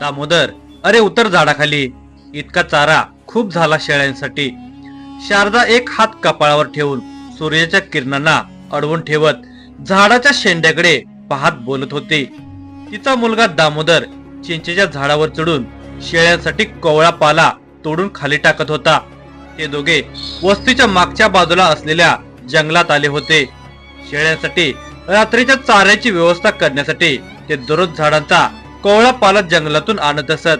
दामोदर अरे उतर झाडाखाली. इतका चारा खूप झाला शेळ्यांसाठी. शारदा एक हात कपाळावर ठेवून सूर्याच्या किरणांना अडवून ठेवत झाडाच्या शेंड्याकडे पाहत बोलत होते. तिचा मुलगा दामोदर चिंचेच्या झाडावर चढून शेळ्यांसाठी कोवळा पाला तोडून खाली टाकत होता. ते दोघे वस्तीच्या मागच्या बाजूला असलेल्या जंगलात आले होते. शेळ्यांसाठी रात्रीच्या चाऱ्याची व्यवस्था करण्यासाठी ते दररोज झाडांचा कोवळापाला जंगलातून आणत असत.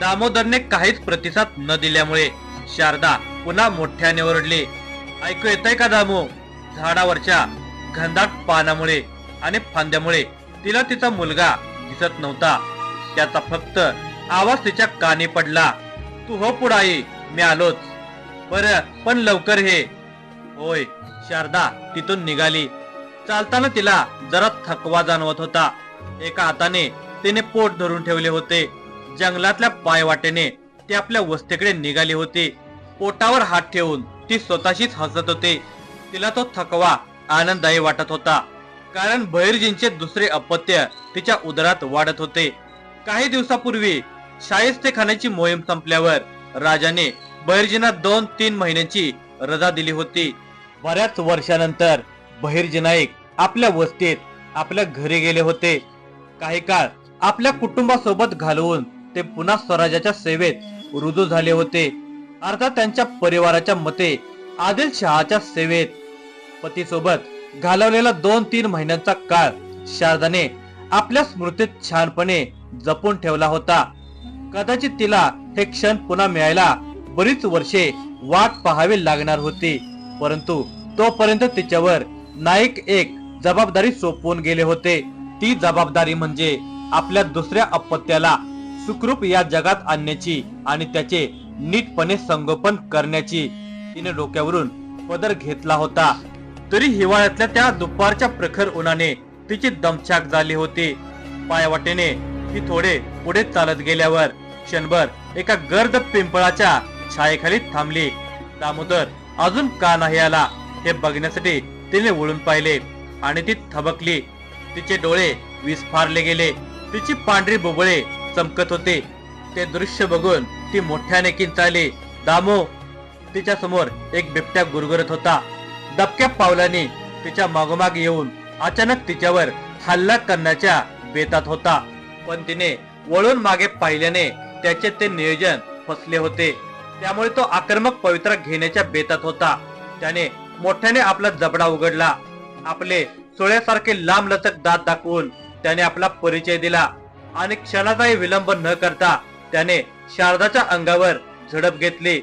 दामोदरने काहीच प्रतिसाद न दिल्यामुळे शारदा पुन्हा मोठ्याने ओरडली ऐकू येतंय का दामो? झाडावरच्या घनदाट पानामुळे आणि फांद्यामुळे तिला तिचा मुलगा दिसत नव्हता. त्याचा फक्त आवाज तिच्या कानी पडला तू हो पुढाई मी आलोच. बर पण लवकर हे होय. शारदा तिथून निघाली. चालताना तिला जरा थकवा जाणवत होता. एका हाताने तिने पोट धरून ठेवले होते. जंगलातल्या पायवाटेने ती आपल्या वस्तीकडे निघाली होती. पोटावर हात ठेवून ती स्वतःशीच हसत होते. तिला तो थकवा आनंददायी वाटत होता. कारण बहिर्जींचे दुसरे अपत्य तिच्या उदरात वाढत होते. काही दिवसापूर्वी शाहिस्ते खाण्याची मोहीम संपल्यावर राजाने बहिर्जींना दोन तीन महिन्यांची रजा दिली होती. बऱ्याच वर्षानंतर बहिर्जी नाईक आपल्या वस्तीत आपल्या घरी गेले होते. काही काळ आपल्या कुटुंबासोबत घालवून ते पुन्हा स्वराज्याच्या सेवेत रुजू झाले होते. अर्थात त्यांच्या परिवाराच्या मते आदिलशहाच्या सेवेत पतीसोबत घालवलेला दोन तीन महिन्यांचा काळ शारदाने आपल्या स्मृतीत छानपणे जपून ठेवला होता. कदाचित तिला हे क्षण पुन्हा मिळायला बरीच वर्षे वाट पाहावी लागणार होती परंतु तोपर्यंत तिच्यावर नाईक एक जबाबदारी सोपवून गेले होते. ती जबाबदारी म्हणजे आपल्या दुसऱ्या अपत्याला सुखरूप या जगात आणण्याची आणि त्याचे नीटपणे संगोपन करण्याची तिने डोक्यावरून पदर घेतला होता. तरी हिवाळ्यातल्या त्या दुपारच्या प्रखर उन्हाने तिची दमछाक झाली होती. पायवाटेने ती थोडे पुढे चालत गेल्यावर क्षणभर एका गर्द पिंपळाच्या छायेखाली थांबली. दामोदर अजून का नाही आला हे बघण्यासाठी तिने वळून पाहिले आणि ती थबकली. तिचे डोळे विस्फारले गेले. तिची पांढरी बोबळे चमकत होते. ते दृश्य बघून ती मोठ्याने किंचाळली. दामो तिच्या समोर एक बिबट्या गुरगुरत होता. दबक्या पावलाने तिच्या मागोमाग येऊन अचानक तिच्यावर हल्ला करण्याच्या बेतात होता. पण तिने वळून मागे पाहिल्याने त्याचे ते नियोजन फसले होते. त्यामुळे तो आक्रमक पवित्रा घेण्याच्या बेतात होता. त्याने मोठ्याने आपला जबडा उघडला. आपले सोळ्यासारखे लांब लचक दात दाखवून त्याने आपला परिचय दिला आणि क्षणाचाही विलंब न करता त्याने शारदाच्या अंगावर झडप घेतली.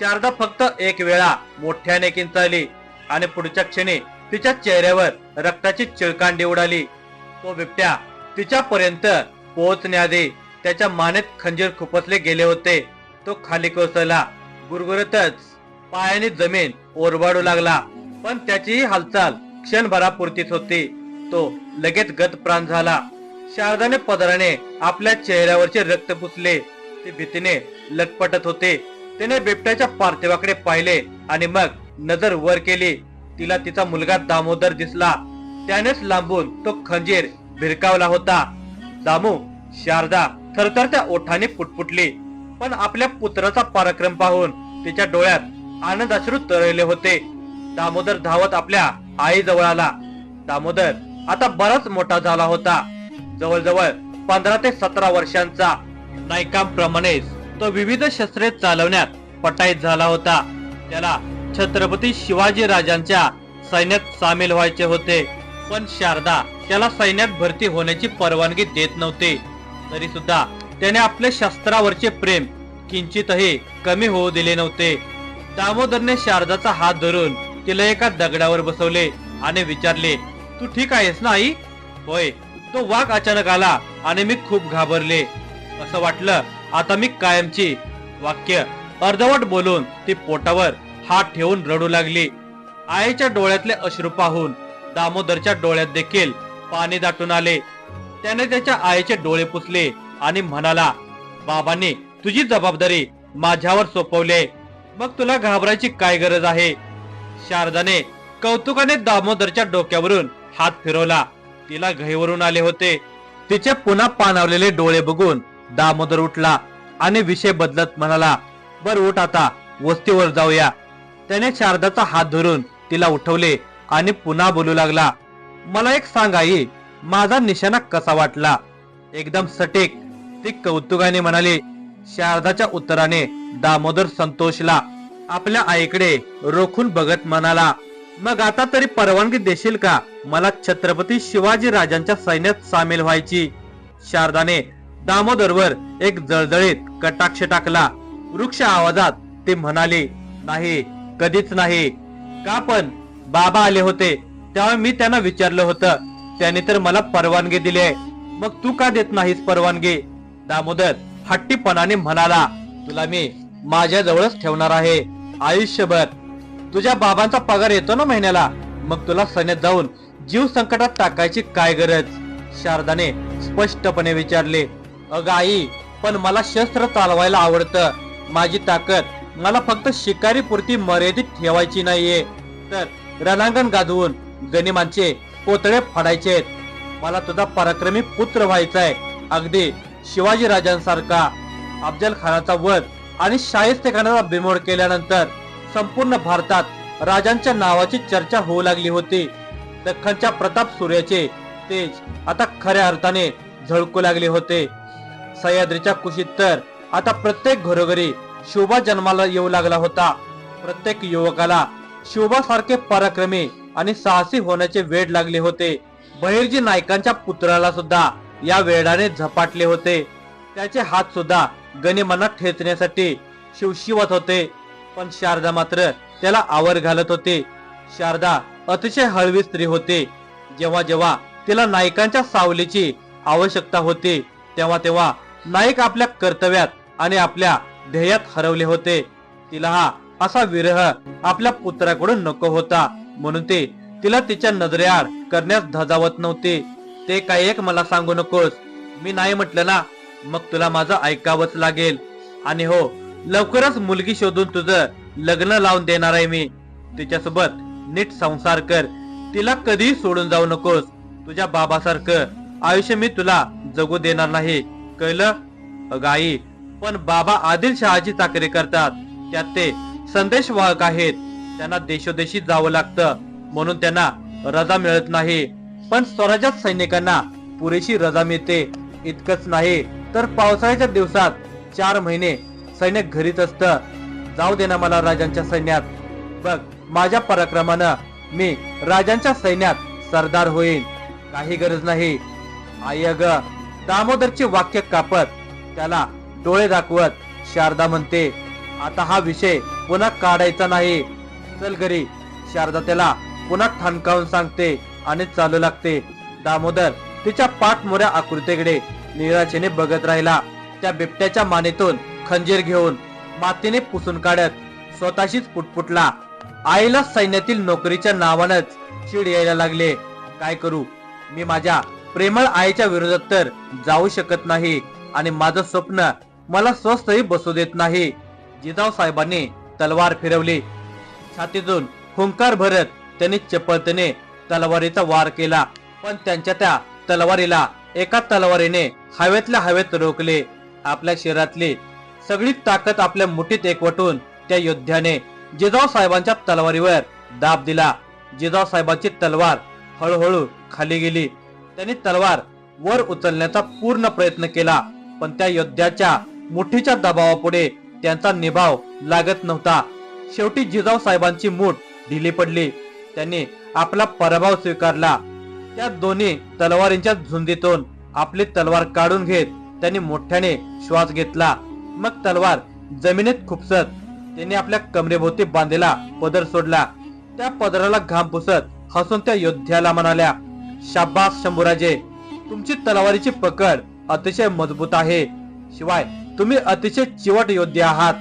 शारदा फक्त एक वेळा मोठ्याने किंचाळली आणि पुढच्या क्षणी तिच्या चेहऱ्यावर रक्ताची चिळकांडी उडाली. तो बिबट्या तिच्यापर्यंत पोहोचण्याआधी त्याच्या मानेत खंजीर खुपसले गेले होते. तो खाली कोसळला. गुरगुरतच पायाने जमीन ओरबाडू लागला. पण त्याचीही हालचाल क्षणभरापुरतीच होती. तो लगेच गतप्राण झाला. शारदाने पदराने आपल्या चेहऱ्यावरचे रक्त पुसले. ते भीतीने लटपटत होते. तिने बिबट्याच्या पार्थिवाकडे पाहिले आणि मग नजर वर केली. तिला तिचा मुलगा दामोदर दिसला. त्यानेच लांबून तो खंजीर भिरकावला होता. दामू शारदा थरथरच्या ओठाने पुटपुटली. पण आपल्या पुत्राचा पराक्रम पाहून तिच्या डोळ्यात आनंद अश्रू तरळले होते. दामोदर धावत आपल्या आई जवळ आला. दामोदर आता बराच मोठा झाला होता. जवळजवळ पंधरा ते सतरा वर्षांचा नायकांप्रमाणेच तो विविध शस्त्रे चालवण्यात पटाईत झाला होता. त्याला छत्रपती शिवाजी राजांच्या सैन्यात सामील व्हायचे होते. पण शारदा त्याला सैन्यात भरती होण्याची परवानगी देत नव्हते. तरी सुद्धा त्याने आपले शस्त्रावरचे प्रेम किंचितही कमी होऊ दिले नव्हते. दामोदरने शारदाचा हात धरून तिला एका दगडावर बसवले आणि विचारले तू ठीक आहेस ना आई? होय तो वाघ अचानक आला आणि मी खूप घाबरले. असं वाटलं आता मी कायमची. वाक्य अर्धवट बोलून ती पोटावर हात ठेवून रडू लागली. आईच्या डोळ्यातले अश्रू पाहून दामोदरच्या डोळ्यात देखील पाणी दाटून आले. त्याने त्याच्या आईचे डोळे पुसले आणि म्हणाला बाबांनी तुझी जबाबदारी माझ्यावर सोपवले. मग तुला घाबरायची काय गरज आहे? शारदाने कौतुकाने दामोदरच्या डोक्यावरून हात फिरवला. तिला घाईवरून आले होते. तिचे पुन्हा पाणावलेले डोळे बघून दामोदर उठला आणि विषय बदलत म्हणाला बर उठ आता वस्तीवर जाऊया. त्याने शारदाचा हात धरून तिला उठवले आणि पुन्हा बोलू लागला मला एक सांग आई माझा निशाणा कसा वाटला? एकदम सटीक ती कौतुकाने म्हणाली शारदाच्या उत्तराने दामोदर संतोषला आपल्या आईकडे रोखून बघत म्हणाला मग आता तरी परवानगी देशील का? मला छत्रपती शिवाजी राजांच्या सैन्यात सामील व्हायची. शारदाने दामोदरवर एक जळजळीत कटाक्ष टाकला. वृक्ष आवाजात ते म्हणाले नाही कधीच नाही. का पण? बाबा आले होते. त्यावेळी मी त्यांना विचारलं होतं. त्याने तर मला परवानगी दिली आहे. मग तू का देत नाहीस परवानगी? दामोदर हट्टीपणाने म्हणाला तुला मी माझ्या जवळच ठेवणार आहे. आयुष्यभर तुझ्या बाबांचा पगार येतो ना महिन्याला. मग तुला सैन्यात जाऊन जीव संकटात टाकायची काय गरज? शारदाने स्पष्टपणे विचारले अग आई पण मला शस्त्र चालवायला आवडतं. माझी ताकद मला फक्त शिकारी पुरती मर्यादित ठेवायची नाहीये. तर रणांगण गाजवून गनिमांचे पोतळे फाडायचे आहेत. मला तुझा पराक्रमी पुत्र व्हायचाय अगदी शिवाजी राजांसारखा अफजल खानाचा वध आणि शाहिस्ते खानाचा बिमोड केल्यानंतर संपूर्ण भारतात राजांच्या नावाची चर्चा होऊ लागली होती. दख्खनच्या प्रताप सूर्याचे तेज आता खऱ्या अर्थाने झळकू लागले होते. सह्याद्रीच्या कुशीत तर आता प्रत्येक घरोघरी शोभा जन्माला येऊ लागला होता. प्रत्येक युवकाला शोभासारखे पराक्रमी आणि साहसी होण्याचे वेड लागले होते. बहिर्जी नायकांच्या पुत्राला सुद्धा या वेडाने झपाटले होते. त्याचे हात सुद्धा गनिमांना ठेचण्यासाठी शिवशिवत होते. पण शारदा मात्र त्याला आवर घालत होते. शारदा अतिशय हळवी स्त्री होते. जेव्हा जेव्हा तिला नायकांच्या सावलीची आवश्यकता होती तेव्हा तेव्हा नायक आपल्या कर्तव्यात आणि आपल्या ध्येयात हरवले होते. तिला हा असा विरह आपल्या पुत्राकडून नको होता. म्हणून ते तिला तिच्या नजरेआड करण्यास धजावत नव्हते. ते काय एक मला सांगू नकोस. मी नाही म्हटलं ना मग तुला माझं ऐकावंच लागेल. आणि हो लवकरच मुलगी शोधून तुझं लग्न लावून देणार आहे मी. तिच्यासोबत नीट संसार कर. तिला कधीही सोडून जाऊ नकोस. तुझ्या बाबासारखं आयुष्य मी तुला जगू देणार नाही. कळलं? अगं आई पण बाबा आदिलशहाची चाकरी करतात. त्यात ते संदेश वाहक आहेत. त्यांना देशोदेशी जावं लागतं. म्हणून त्यांना रजा मिळत नाही. पण स्वराज्यात सैनिकांना पुरेशी रजा मिळते. इतकंच नाही तर पावसाळ्याच्या दिवसात चार महिने सैनिक घरीच असत. जाऊ दे ना मला राजांच्या सैन्यात. बघ माझ्या पराक्रमानं मी राजांच्या सैन्यात सरदार होईल काही गरज नाही. आई अग दामोदरचे वाक्य कापत त्याला डोळे दाखवत शारदा म्हणते आता हा विषय पुन्हा काढायचा नाही. चल घरी. शारदा त्याला पुन्हा ठणकावून सांगते आणि चालू लागते. दामोदर तिच्या पाठमोऱ्या आकृतीकडे निराशेने बघत राहिला. त्या बिबट्याच्या मानेतून खंजीर घेऊन मातीने पुसून काढत स्वतःशीच पुटपुटला. आईला सैन्यातील नोकरीच्या नावानच चिड यायला लागले. काय करू? मी माझ्या प्रेमळ आईच्या विरोधात तर जाऊ शकत नाही आणि माझं स्वप्न मला स्वस्तही बसू देत नाही जिजाऊ साहेबांनी तलवार फिरवली. छातीतून हुंकार भरत त्यांनी चपळतेने तलवारीचा वार केला. पण त्यांच्या त्या तलवारीला एका तलवारीने हवेतल्या हवेत रोखले. आपल्या शरीरातली सगळी ताकद आपल्या मुठीत एकवटून त्या योद्ध्याने जिजाऊ साहेबांच्या तलवारीवर दाब दिला. जिजाऊ साहेबांची तलवार हळूहळू खाली गेली. त्यांनी तलवार वर उचलण्याचा पूर्ण प्रयत्न केला पण त्या योद्ध्याच्या मुठीच्या दबावापुढे त्यांचा निभाव लागत नव्हता. शेवटी जिजाऊ साहेबांची मूठ ढिली पडली. त्यांनी आपला पराभव स्वीकारला. त्या दोन्ही तलवारींच्या झुंजीतून आपली तलवार काढून घेत त्यांनी मोठ्याने श्वास घेतला. मग तलवार जमिनीत खुपसत. त्याने आपल्या कमरेभोवती बांधलेला पदर सोडला. त्या पदराला घाम पुसत हसून त्या योद्ध्याला म्हणाल्या शाबास शंभूराजे तुमची तलवारीची पकड अतिशय मजबूत आहे. शिवाय तुम्ही अतिशय चिवट योद्धे आहात.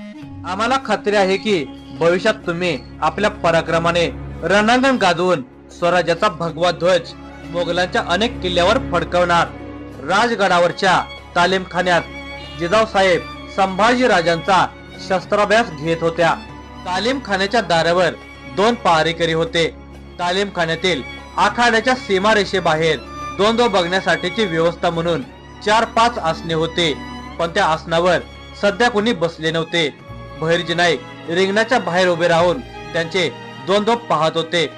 आम्हाला खात्री आहे की भविष्यात तुम्ही आपल्या पराक्रमाने रणांगण गाजवून स्वराज्याचा भगवा ध्वज मोगलांच्या अनेक किल्ल्यावर फडकवणार. राजगडावरच्या तालीमखान्यात जिजाऊ साहेब संभाजी राजांचा शस्त्राभ्यास घेत होत्या. तालीमखान्याच्या दारावर दोन पहारेकरी होते. तालीमखान्यातील आखाड्याच्या सीमारेषेबाहेर दोन दो बघण्यासाठीची व्यवस्था म्हणून चार पाच आसने होते. पण त्या आसनावर सध्या कोणी बसले नव्हते. बहिर्जी नाईक रिंगणाच्या बाहेर उभे राहून त्यांचे द्वंद्व पाहत होते.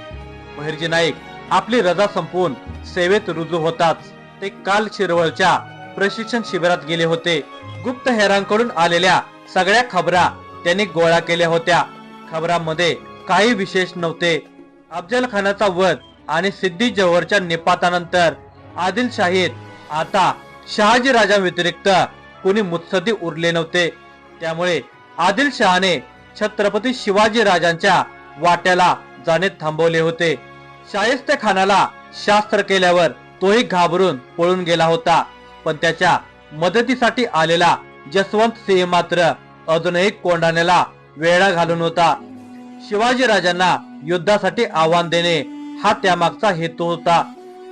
बहिर्जी नाईक आपली रजा संपवून सेवेत रुजू होताच. ते काल शिरवळच्या प्रशिक्षण शिबिरात गेले होते. गुप्त हेरांकडून आलेल्या सगळ्या खबरा त्यांनी गोळा केल्या होत्या. खबरांमध्ये काही विशेष नव्हते. अफजल खानाचा वध आणि सिद्धी जव्हरच्या निपातानंतर आदिलशाहीत आता शहाजी राजा व्यतिरिक्त कोणी मुत्सदी उरले नव्हते. त्यामुळे आदिलशहाने छत्रपती शिवाजी राजांच्या वाट्याला जाणे थांबवले होते. शाहिस्ते खानाला शास्त्र केल्यावर तोही घाबरून पळून गेला होता. पण त्याच्या मदतीसाठी आलेला जसवंत सिंह मात्र अजूनही कोंढाण्याला वेळा घालून होता. शिवाजी राजांना युद्धासाठी आव्हान देणे हा त्यामागचा हेतू होता.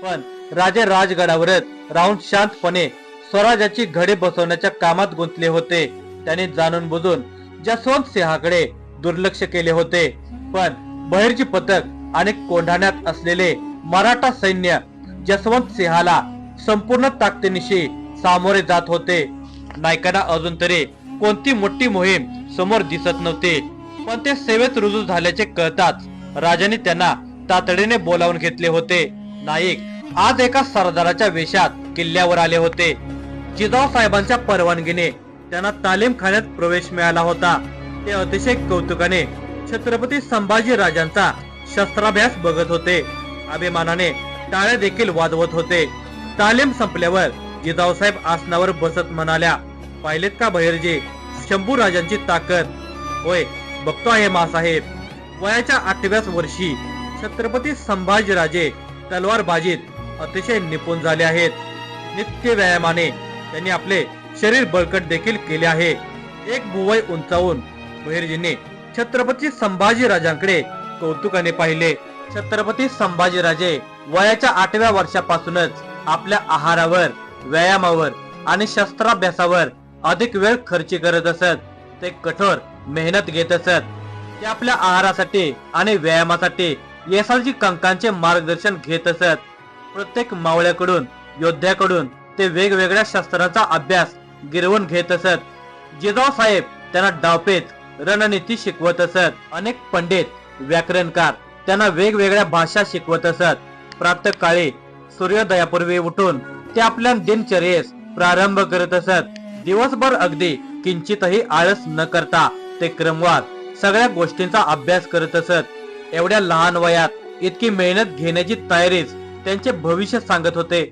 पण राजे राजगडावरच राहून शांतपणे स्वराज्याची घडे बसवण्याच्या कामात गुंतले होते. त्यांनी जाणून बुजून जसवंत सिंहाकडे दुर्लक्ष केले होते. पण बहिर्जी पथक आणि कोंढाण्यात असलेले मराठा सैन्य जसवंत सिंहाला संपूर्ण ताकदीनिशी सामोरे जात होते. नायकांना अजून तरी कोणती मोठी मोहीम समोर दिसत नव्हती. पण ते सेवेत रुजू झाल्याचे कळताच राजाने त्यांना तातडीने बोलावून घेतले होते. नाईक आज एका सरदाराच्या वेशात किल्ल्यावर आले होते. जिजाऊ साहेबांच्या परवानगीने त्यांना तालीम खाण्यात प्रवेश मिळाला होता. ते अतिशय कौतुकाने छत्रपती संभाजी राजांचा शस्त्राभ्यास बघत होते. अभिमानाने टाळे देखील वाजवत होते. तालीम संपल्यावर जिजाऊसाहेब आसनावर बसत म्हणाल्या पाहिलेत का भैरजी शंभू राजांची ताकद. होय बघतो आहे मासाहेब. वयाच्या आठव्याच वर्षी छत्रपती संभाजीराजे तलवारबाजीत अतिशय निपुण झाले आहेत. नित्य व्यायामाने त्यांनी आपले शरीर बळकट देखील केले आहे. एक भुवय उंचावून बहिर्जींनी छत्रपती संभाजी राजांकडे कौतुकाने पाहिले. छत्रपती संभाजीराजे वयाच्या आठव्या वर्षापासूनच आपल्या आहारावर व्यायामावर आणि शस्त्राभ्यासावर अधिक वेळ खर्ची करत असत. ते कठोर मेहनत घेत असत. ते आपल्या आहारासाठी आणि व्यायामासाठी एसआरजी कंकांचे मार्गदर्शन घेत असत. प्रत्येक मावळ्याकडून योद्ध्याकडून ते वेगवेगळ्या शस्त्रांचा अभ्यास गिरवून घेत असत. जिजाऊ साहेब त्यांना डावपेच रणनीती शिकवत असत. अनेक पंडित व्याकरणकार त्यांना वेगवेगळ्या भाषा शिकवत असत. प्रातः काळी सूर्योदयापूर्वी उठून ते आपल्या दिनचर्येस प्रारंभ करत असत. दिवसभर अगदी किंचितही आळस न करता ते क्रमवार सगळ्या गोष्टींचा अभ्यास करत असत. एवढ्या लहान वयात इतकी मेहनत घेण्याची तयारीच त्यांचे भविष्य सांगत होते.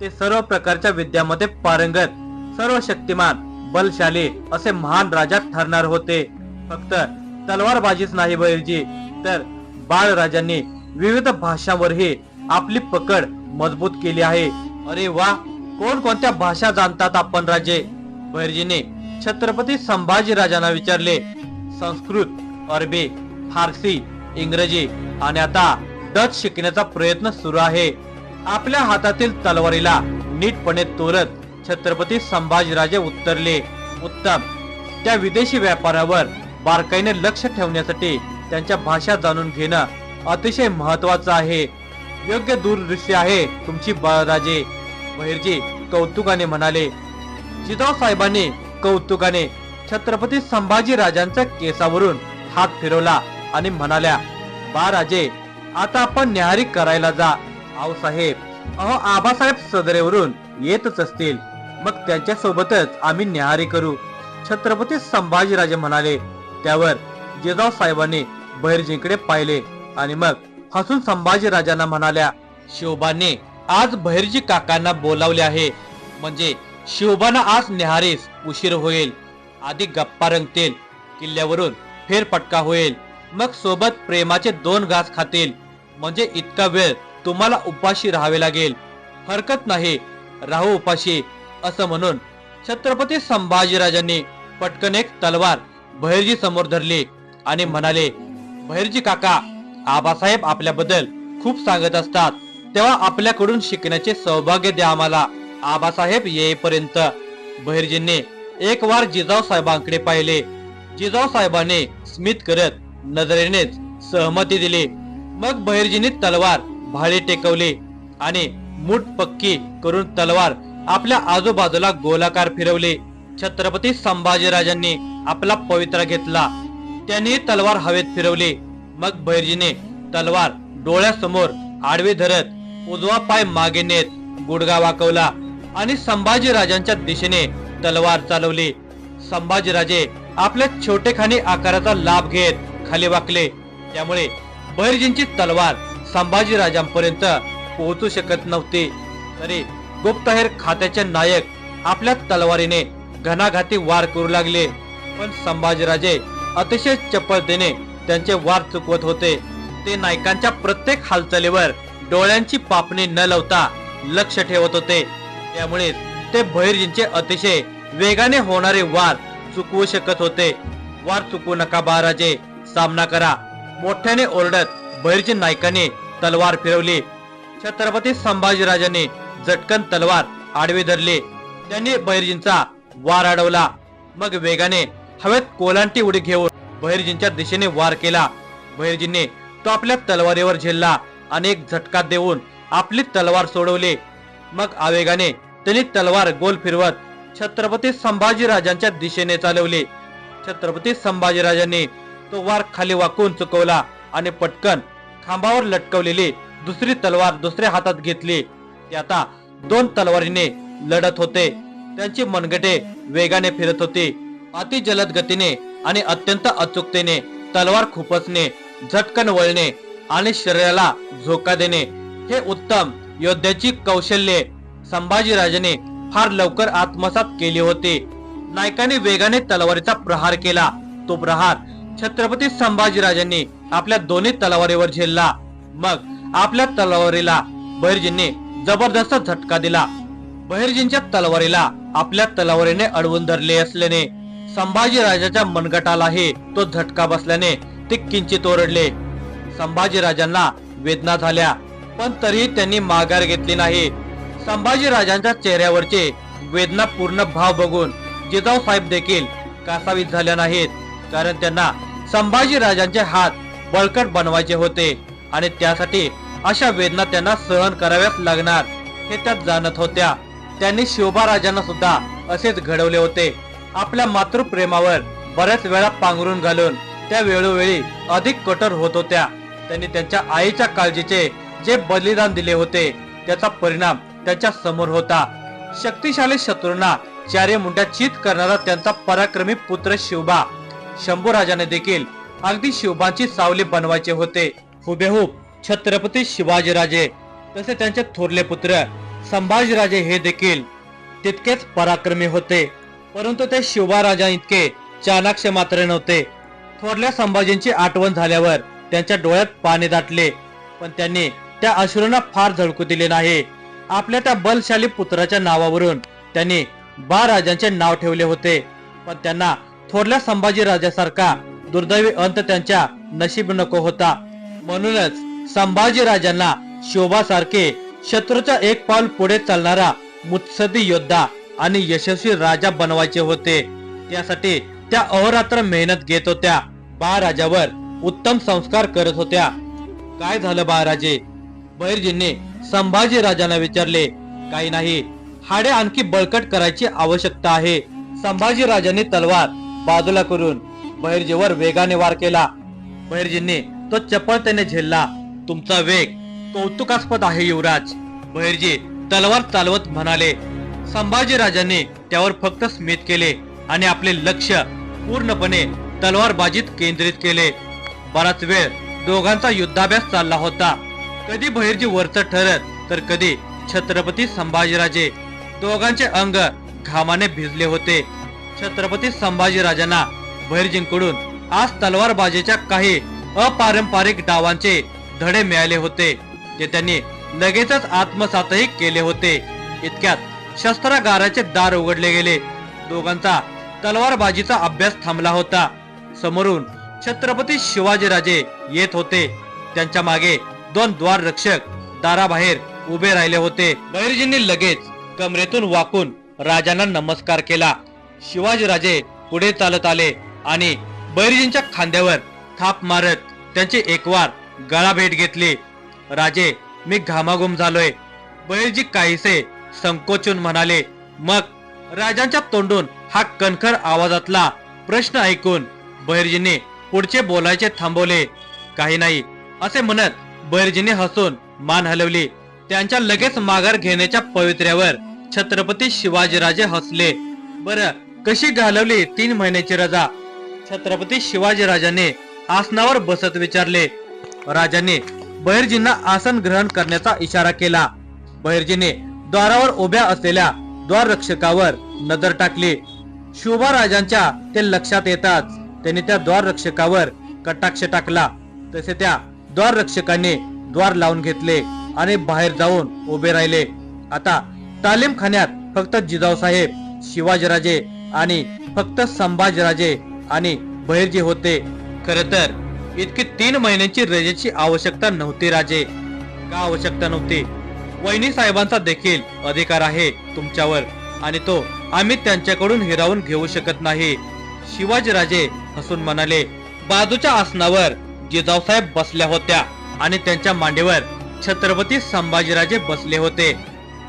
ते सर्व प्रकारच्या विद्यामध्ये पारंगत सर्व शक्तिमान बलशाली असे महान राजा ठरणार होते. फक्त तलवारबाजीच नाही बैरजी तर बाळराजांनी विविध भाषांवरही आपली पकड मजबूत केली आहे. अरे वा कोण कोणत्या भाषा जाणतात आपण राजे? भैरजीने छत्रपती संभाजी राजांना विचारले. संस्कृत अरबी फारसी इंग्रजी आणि आता डच शिकण्याचा प्रयत्न सुरू आहे. आपल्या हातातील तलवारीला नीटपणे तोरत छत्रपती संभाजीराजे उत्तरले. उत्तम. त्या विदेशी व्यापारावर बारकाईने लक्ष ठेवण्यासाठी त्यांच्या भाषा जाणून घेणं अतिशय महत्वाचं आहे. योग्य दूरदृष्टी आहे तुमची बाळराजे बहिर्जी कौतुकाने म्हणाले जिजाऊ साहेबांनी कौतुकाने छत्रपती संभाजी राजांच्या केसावरून हात फिरवला आणि म्हणाल्या बा राजे आता आपण न्याहारी करायला जा. आऊ साहेब अहो आबासाहेब सदरेवरून येतच असतील. मग त्यांच्या सोबतच आम्ही न्याहारी करू. छत्रपती संभाजीराजे म्हणाले त्यावर जिजाऊ साहेबांनी बहिर्जींकडे पाहिले आणि मग हसून संभाजी राजांना म्हणाल्या शिवबाने आज बहिर्जी काकांना बोलावले आहे. म्हणजे शिवबाना आज न्याहारीस उशीर होईल. आधी गप्पा रंगतील किल्ल्यावरून फेरपटका होईल. मग सोबत प्रेमाचे दोन घास खातील. म्हणजे इतका वेळ तुम्हाला उपाशी राहावे लागेल. हरकत नाही राहू उपाशी असं म्हणून छत्रपती संभाजीराजांनी पटकन एक तलवार बहिर्जी समोर धरली आणि म्हणाले बहिर्जी काका आबासाहेब आपल्याबद्दल खूप सांगत असतात. तेव्हा आपल्याकडून शिकण्याचे सौभाग्य द्या आम्हाला. आबासाहेब येईपर्यंत बहिर्जींनी एक वार जिजाऊ साहेबांकडे पाहिले. जिजाऊ साहेबांनी स्मित करत नजरेनेच सहमती दिली. मग बहिर्जींनी तलवार भाळी टेकवली आणि मूठ पक्की करून तलवार आपल्या आजूबाजूला गोलाकार फिरवली. छत्रपती संभाजीराजांनी आपला पवित्रा घेतला. त्यांनी तलवार हवेत फिरवली. मग बहिर्जीने तलवार डोळ्यासमोर आडवे धरत उजवा पाय मागे नेत गुडगा वाकवला आणि संभाजीराजांच्या दिशेने तलवार चालवली. संभाजीराजे आपल्या छोटेखानी आकाराचा लाभ घेत खाली वाकले. त्यामुळे बहिर्जींची तलवार संभाजीराजांपर्यंत पोहोचू शकत नव्हती. तरी गुप्तहेर खात्याचे नायक आपल्या तलवारीने घणाघाती वार करू लागले. पण संभाजीराजे अतिशय चपळतेने त्यांचे वार चुकवत होते. ते नायकांच्या प्रत्येक हालचालीवर डोळ्यांची पापणी न लावता लक्ष ठेवत होते. त्यामुळे ते बहिर्जींचे अतिशय वेगाने होणारे वार चुकवू शकत होते. वार चुकवू नका बाराजे सामना करा. मोठ्याने ओरडत बहिर्जी नायकाने तलवार फिरवली. छत्रपती संभाजीराजांनी झटकन तलवार आडवी धरली. त्यांनी बहिर्जींचा वार अडवला. मग वेगाने हवेत कोलांटी उडी घेऊन बहिर्जींच्या दिशेने वार केला. बहिर्जींनी तो आपल्या तलवारीवर झेलला. अनेक झटका देऊन आपली तलवार सोडवली. मग आवेगाने त्यांनी तलवार गोल फिरवत छत्रपती संभाजीराजांच्या दिशेने चालवली. छत्रपती संभाजीराजांनी तो वार खाली वाकून चुकवला आणि पटकन खांबावर लटकवलेली दुसरी तलवार दुसऱ्या हातात घेतली. ते आता दोन तलवारीने लढत होते. त्यांची मनगटे वेगाने फिरत होती. अति जलद गतीने आणि अत्यंत अचूकतेने तलवार खुपसणे झटकन वळणे आणि शरीराला झोका देणे हे उत्तम योद्ध्याची कौशल्ये संभाजीराजाने फार लवकर आत्मसात केली होती. नायकाने वेगाने तलवारीचा प्रहार केला. तो प्रहार छत्रपती संभाजीराजांनी आपल्या दोन्ही तलवारीवर झेलला. मग आपल्या तलवारीला बहिर्जींनी जबरदस्त झटका दिला. बहिर्जींच्या तलवारीला आपल्या तलवारीने अडवून धरले असल्याने संभाजीराजाच्या मनगटालाही तो झटका बसल्याने ते किंचित ओरडले. संभाजीराजांना वेदना झाल्या पण तरीही त्यांनी माघार घेतली नाही. संभाजीराजांच्या चेहऱ्यावरचे वेदनापूर्ण भाव बघून जिजाऊ साहेब देखील कासावीत झाल्या नाहीत कारण त्यांना संभाजीराजांचे हात बळकट बनवायचे होते आणि त्यासाठी अशा वेदना त्यांना सहन कराव्याच लागणार हे त्यात जाणत होत्या. त्यांनी शिवबा राजांना सुद्धा असेच घडवले होते. आपल्या मातृप्रेमावर बऱ्याच वेळा पांघरून घालून त्या वेळोवेळी अधिक कठोर होत होत्या. त्यांनी त्यांच्या आईच्या काळजीचे जे बलिदान दिले होते त्याचा परिणाम त्यांच्यासमोर होता. शक्तिशाली शत्रूंना चारे मुंड्या चित करणारा त्यांचा पराक्रमी पुत्र शिवबा शंभूराजाने देखील अगदी शिवबांची सावली बनवायचे होते. हुबेहूब छत्रपती शिवाजीराजे तसे त्यांचे थोरले पुत्र संभाजीराजे हे देखील तितकेच पराक्रमी होते. परंतु ते शिवबाराजा इतके चाणाक्ष मात्र नव्हते. थोरल्या संभाजींची आठवण झाल्यावर त्यांच्या डोळ्यात पाणी दाटले पण त्यांनी त्या अश्रूंना फार झळकू दिले नाही. आपल्या त्या बलशाली पुत्राच्या नावावरून त्यांनी बा राजांचे नाव ठेवले होते पण त्यांना थोरल्या संभाजी राजासारखा दुर्दैवी अंत त्यांच्या नशीब नको होता. म्हणूनच संभाजी राजांना शोभासारखे शत्रूचा एक पाऊल पुढे चालणारा मुत्सदी योद्धा आणि यशस्वी राजा बनवायचे होते. त्यासाठी त्या अहोरात्र मेहनत घेत होत्या. बाळराजावर उत्तम संस्कार करत होत्या. काय झालं बाळराजे? बहिर्जींनी संभाजी राजांना विचारले काही नाही हाडे आणखी बळकट करायची आवश्यकता आहे. संभाजी राजांनी तलवार बाजूला करून बहिर्जीवर वेगाने वार केला. बहिर्जींनी तो चपळतेने झेलला तुमचा वेग कौतुकास्पद आहे युवराज. बहिर्जी तलवार चालवत म्हणाले संभाजी राजांनी त्यावर फक्त स्मित केले आणि आपले लक्ष पूर्णपणे तलवारबाजीत केंद्रित केले. बराच वेळ दोघांचा युद्धाभ्यास चालला होता. कधी बहिर्जी वरच ठरत तर कधी छत्रपती संभाजीराजे. दोघांचे अंग घामाने भिजले होते. छत्रपती संभाजीराजांना बहिर्जींकडून आज तलवारबाजीच्या काही अपारंपरिक डावांचे धडे मिळाले होते. ते त्यांनी लगेचच आत्मसातही केले होते. इतक्यात शस्त्रागाराचे दार उघडले गेले. दोघांचा तलवारबाजीचा अभ्यास थांबला होता. समोरून छत्रपती शिवाजीराजे येत होते. त्यांच्या मागे दोन द्वार रक्षक दाराबाहेर उभे राहिले होते. बहिर्जींनी लगेच कमरेतून वाकून राजांना नमस्कार केला. शिवाजीराजे पुढे चालत आले आणि बहिर्जींच्या खांद्यावर थाप मारत त्यांची एकवार गळा भेट घेतली. राजे मी घामाघूम झालोय. बहिर्जी काहीसे संकोचून म्हणाले मग राजांच्या तोंडून हा कणखर आवाजातला प्रश्न ऐकून बहिर्जीने पुढचे बोलायचे थांबवले. काही नाही असे म्हणत बहिर्जीने हसून मान हलवली. त्यांच्या लगेच माघार घेण्याच्या पवित्र्यावर छत्रपती शिवाजीराजे हसले. बर कशी घालवली तीन महिन्याची रजा? छत्रपती शिवाजीराजाने आसनावर बसत विचारले. राजाने बहिर्जींना आसन ग्रहण करण्याचा इशारा केला. बहिर्जीने द्वारावर उभ्या असलेल्या द्वार रक्षकावर नजर टाकली. शोभा राजांच्या ते लक्षात येताच त्यांनी त्या द्वार रक्षकावर कटाक्ष टाकला. तसे त्या द्वार रक्षकाने द्वार लावून घेतले आणि बाहेर जाऊन उभे राहिले. आता तालीम खान्यात फक्त जिजाऊ साहेब शिवाजीराजे आणि फक्त संभाजीराजे आणि बहिर्जी होते. खर तर इतकी तीन महिन्यांची रजेची आवश्यकता नव्हती राजे. का आवश्यकता नव्हती? वहिनी साहेबांचा देखील अधिकार आहे तुमच्यावर. आणि तो आम्ही त्यांच्याकडून हिरावून घेऊ शकत नाही. शिवाजीराजे हसून म्हणाले बाजूच्या आसनावर जिजाऊसाहेब बसल्या होत्या आणि त्यांच्या मांडीवर छत्रपती संभाजीराजे बसले होते.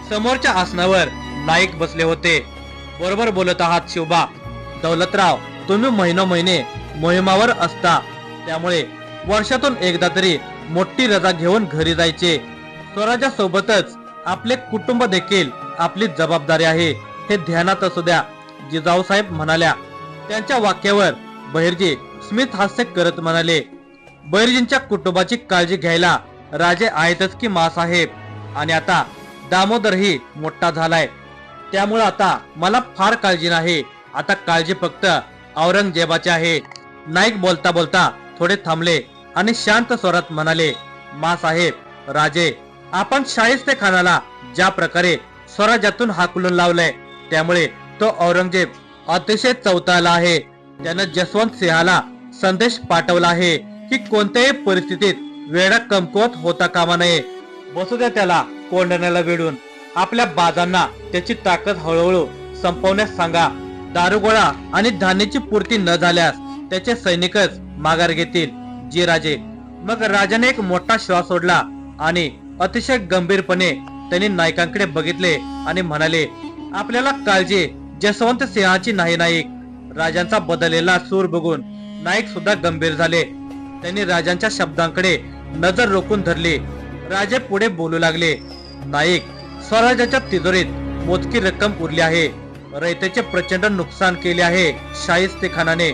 समोरच्या आसनावर नाईक बसले होते. बरोबर बोलत आहात शिवबा. दौलतराव तुम्ही महिनोमहिने मोहिमावर असता. त्यामुळे वर्षातून एकदा तरी मोठी रजा घेऊन घरी जायचे. स्वराज्या सोबतच आपले कुटुंब देखील आपली जबाबदारी आहे. हे ध्यानात असू द्या. जिजाऊ साहेब म्हणाल्या त्यांच्या वाक्यावर बहिर्जी स्मित हास्य करत म्हणाले बहिर्जींच्या कुटुंबाची काळजी घ्यायला राजे आहेतच की मासाहेब. आणि आता दामोदरही मोठा झालाय. त्यामुळे आता मला फार काळजी नाही. आता काळजी फक्त औरंगजेबाची आहे. नाईक बोलता बोलता थोडे थांबले आणि शांत स्वरात म्हणाले मा साहेब राजे आपण शाहिस्ते खानाला ज्या प्रकारे स्वराज्यातून हाकलून लावलंय त्यामुळे तो औरंगजेब अतिशय चौताला आहे. त्यानं जसवंत सिंहाला संदेश पाठवला आहे की कोणत्याही परिस्थितीत वेळा कमकुवत होता कामा नये. बसू द्या त्याला कोंडण्याला वेळून आपल्या बाजांना त्याची ताकद हळूहळू संपवण्यास सांगा. दारुगोळा आणि धान्याची पूर्ती न झाल्यास त्याचे सैनिकच माघार घेतील. जी राजे. मग राजाने एक मोठा श्वास सोडला आणि अतिशय गंभीरपणे त्यांनी नायकांकडे बघितले आणि म्हणाले आपल्याला काळजी जसवंत सिंहाची नाही नाईक राजांचा बदललेला सूर बघून नाईक सुद्धा गंभीर झाले. त्यांनी राजांच्या शब्दांकडे नजर रोखून धरली. राजे पुढे बोलू लागले नाईक स्वराज्याच्या तिजोरीत मोजकी रक्कम उरली आहे. रयतेचे प्रचंड नुकसान केले आहे शाहिस्ते खानाने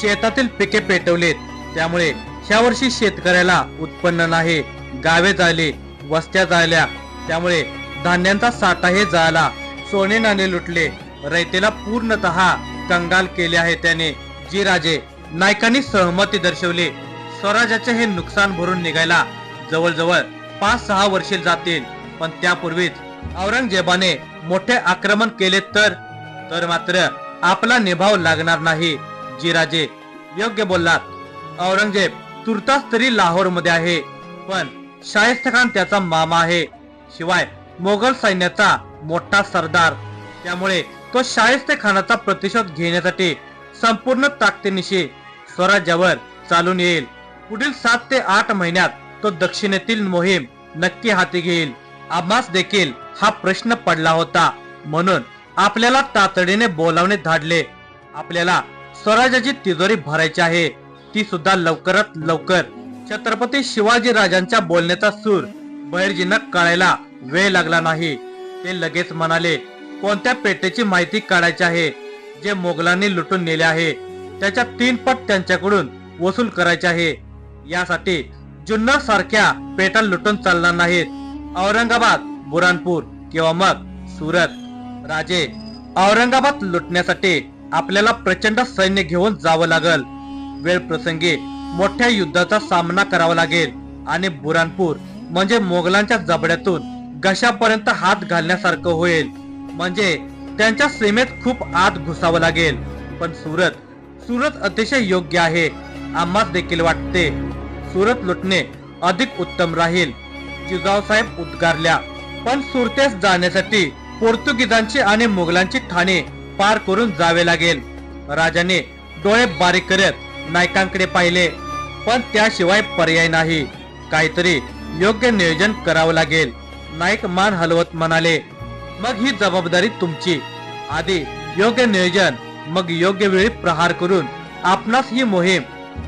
शेतातील पिके पेटवलेत. त्यामुळे ह्या वर्षी शेतकऱ्याला उत्पन्न नाही. गावे झाले वस्त्या जाळल्या. त्यामुळे धान्यांचा साठाही जाळला. सोने नाणे लुटले. रयतेला पूर्णतः कंगाल केले आहे त्याने. जी राजे नायकांनी सहमती दर्शवली. स्वराज्याचे हे नुकसान भरून निघायला जवळजवळ पाच सहा वर्षे जातील. पण त्यापूर्वीच औरंगजेबाने मोठे आक्रमण केले तर? तर मात्र आपला निभाव लागणार नाही. जी राजे योग्य बोललात. औरंगजेब तुर्तास तरी लाहोरमध्ये आहे. पण शाहिस्त खान त्याचा मामा आहे. शिवाय मोगल सैन्याचा मोठा सरदार. त्यामुळे तो शाहिस्ते खानाचा प्रतिशोध घेण्यासाठी संपूर्ण ताकदीनिशी स्वराज्यावर चालून येईल. पुढील सात ते आठ महिन्यात तो दक्षिणेतील मोहीम नक्की हाती घेईल. आम्हास देखील हा प्रश्न पडला होता. म्हणून आपल्याला तातडीने बोलावणे धाडले. आपल्याला स्वराज्याची तिजोरी भरायची आहे. ती सुद्धा लवकरात लवकर छत्रपती शिवाजी राजांच्या बोलण्याचा सूर बहिर्जींना कळायला वेळ लागला नाही. ते लगेच म्हणाले कोणत्या पेटेची माहिती काढायची आहे? जे मोगलांनी लुटून नेले आहे. त्याच्या तीन पट त्यांच्याकडून वसूल करायचे आहे. यासाठी जुन्नर सारख्या पेटा लुटून चालणार नाहीत. औरंगाबाद बुरानपूर किंवा मग सुरत. राजे औरंगाबाद लुटण्यासाठी आपल्याला प्रचंड सैन्य घेऊन जावं लागल. वेळ प्रसंगी मोठ्या युद्धाचा सामना करावा लागेल. आणि बुरानपूर म्हणजे मोगलांच्या जबड्यातून घशापर्यंत हात घालण्यासारखं होईल. म्हणजे त्यांच्या सीमेत खूप आत घुसावं लागेल. पण सुरत सुरत अतिशय योग्य आहे आम्हास देखील वाटते. सुरत लुटणे अधिक उत्तम राहील. जिजाऊसाहेब उद्गारल्या पण सुरतेस जाण्यासाठी पोर्तुगीजांची आणि मुघलांची ठाणे पार करून जावे लागेल. राजाने डोळे बारीक करत नायकांकडे पाहिले पण त्याशिवाय पर्याय नाही. काहीतरी योग्य नियोजन करावं लागेल. नाईक मान हलवत म्हणाले मग ही जबाबदारी तुमची. आधी योग्य नियोजन मग योग्य वेळी प्रहार करून आपणास ही मोहीम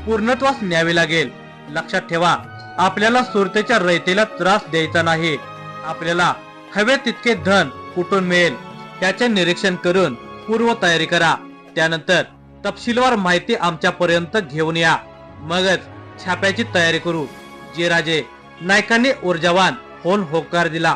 पूर्णत्वास न्यावी लागेल. लक्षात ठेवा आपल्याला सुरतेच्या रयतेला त्रास द्यायचा नाही. आपल्याला हवे तितके धन कुठून मिळेल त्याचे निरीक्षण करून पूर्व तयारी करा. त्यानंतर तपशीलवार माहिती आमच्यापर्यंत घेऊन या. मगच छाप्याची तयारी करू. जे राजे नायकांनी ऊर्जावान होऊन होकार दिला.